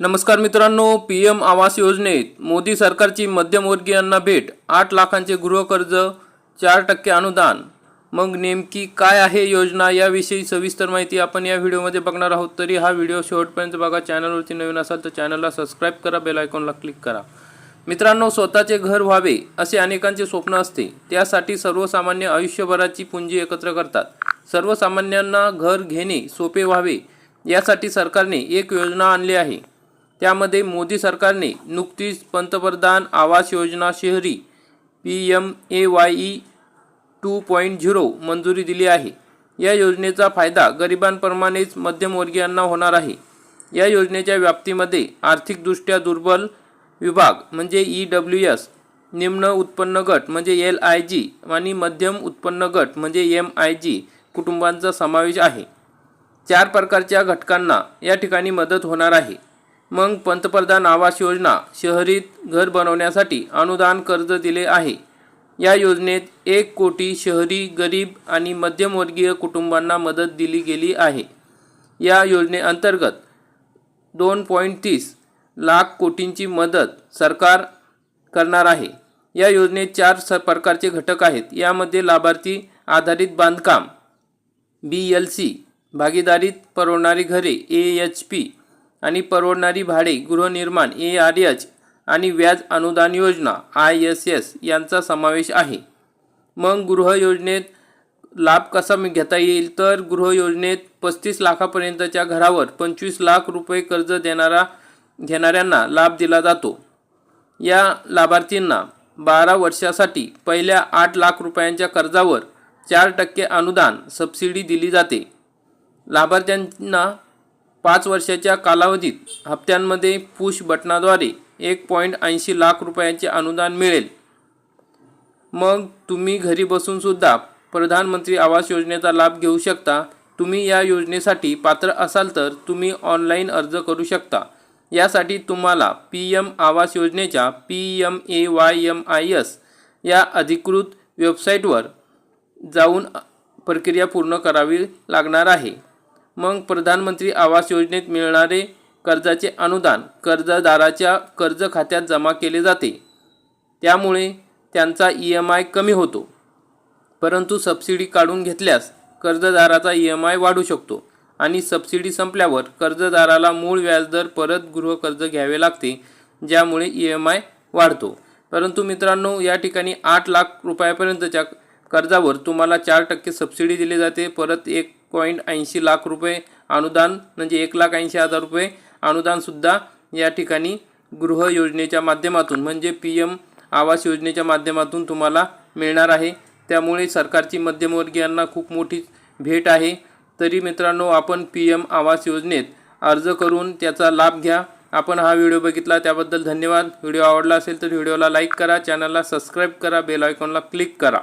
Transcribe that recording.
नमस्कार मित्रांनो P M आवास योजनेत मोदी सरकारची मध्यमवर्गीयांना भेट आठ लाखांचे गृहकर्ज चार टक्के अनुदान. मग नेमकी काय आहे योजना याविषयी सविस्तर माहिती आपण या व्हिडिओमध्ये बघणार आहोत. तरी हा व्हिडिओ शेवटपर्यंत बघा. चॅनलवरती नवीन असाल तर चॅनलला सबस्क्राईब करा बेल आयकॉनला क्लिक करा. मित्रांनो स्वतःचे घर व्हावे असे अनेकांचे स्वप्न असते. त्यासाठी सर्वसामान्य आयुष्यभराची पुंजी एकत्र करतात. सर्वसामान्यांना घर घेणे सोपे व्हावे. यासाठी सरकारने एक योजना आणली आहे. त्यामध्ये मोदी सरकारने नुकतीच पंतप्रधान आवास योजना शहरी P M A Y E two point zero मंजुरी दिली आहे. या योजनेचा फायदा गरिबांप्रमाणेच मध्यमवर्गीयांना होणार आहे. या योजनेच्या व्याप्तीमध्ये आर्थिकदृष्ट्या दुर्बल विभाग म्हणजे ई डब्ल्यू एस निम्न उत्पन्न गट म्हणजे एल आय जी आणि मध्यम उत्पन्न गट म्हणजे एम आय जी कुटुंबांचा समावेश आहे. चार प्रकारच्या घटकांना या ठिकाणी मदत होणार आहे. मग पंतप्रधान आवास योजना शहरीत घर बनवण्यासाठी अनुदान कर्ज दिले आहे. या योजनेत एक कोटी शहरी गरीब आणि मध्यमवर्गीय कुटुंबांना मदत दिली गेली आहे. या योजनेअंतर्गत दोन पॉईंट तीस लाख कोटींची मदत सरकार करणार आहे. या योजनेत चार स प्रकारचे घटक आहेत. यामध्ये लाभार्थी आधारित बांधकाम बी एल सी भागीदारीत परवडणारी घरे ए एच पी आणि परवडणारी भाडे गृहनिर्माण ए आर एच आणि व्याज अनुदान योजना आय एस एस यांचा समावेश आहे. मग गृह योजनेत लाभ कसा घेता येईल? तर गृह योजनेत पस्तीस लाखापर्यंतच्या घरावर पंचवीस लाख रुपये कर्ज देणारा घेणाऱ्यांना लाभ दिला जातो. या लाभार्थींना बारा वर्षासाठी पहिल्या आठ लाख रुपयांच्या कर्जावर चार टक्के अनुदान सबसिडी दिली जाते. लाभार्थ्यांना पाच वर्षाच्या कालावधीत हप्त्यांमध्ये पुश बटनाद्वारे एक पॉईंट ऐंशी लाख रुपयांचे अनुदान मिळेल. मग तुम्ही घरी बसूनसुद्धा प्रधानमंत्री आवास योजनेचा लाभ घेऊ शकता. तुम्ही या योजनेसाठी पात्र असाल तर तुम्ही ऑनलाईन अर्ज करू शकता. यासाठी तुम्हाला पी एम आवास योजनेच्या P M A Y M I S या अधिकृत वेबसाईटवर जाऊन प्रक्रिया पूर्ण करावी लागणार आहे. मग प्रधानमंत्री आवास योजनेत मिळणारे कर्जाचे अनुदान कर्जदाराच्या कर्ज खात्यात जमा केले जाते. त्यामुळे त्यांचा ई एम आय कमी होतो. परंतु सबसिडी काढून घेतल्यास कर्जदाराचा ई एम आय वाढू शकतो आणि सबसिडी संपल्यावर कर्जदाराला मूळ व्याजदर परत गृहकर्ज घ्यावे लागते ज्यामुळे ई एम आय वाढतो. परंतु मित्रांनो या ठिकाणी आठ लाख रुपयापर्यंतच्या कर्जावर तुम्हाला चार टक्के सबसिडी दिली जाते. परत एक पॉईंट ऐंशी लाख रुपये अनुदान म्हणजे एक लाख ऐंशी हजार रुपये अनुदानसुद्धा या ठिकाणी गृह योजनेच्या माध्यमातून म्हणजे पी एम आवास योजनेच्या माध्यमातून तुम्हाला मिळणार आहे. त्यामुळे सरकारची मध्यमवर्गीयांना खूप मोठी भेट आहे. तरी मित्रांनो आपण पी एम आवास योजनेत अर्ज करून त्याचा लाभ घ्या. आपण हा व्हिडिओ बघितला त्याबद्दल धन्यवाद. व्हिडिओ आवडला असेल तर व्हिडिओला लाईक करा चॅनलला सबस्क्राईब करा बेल आयकॉनला क्लिक करा.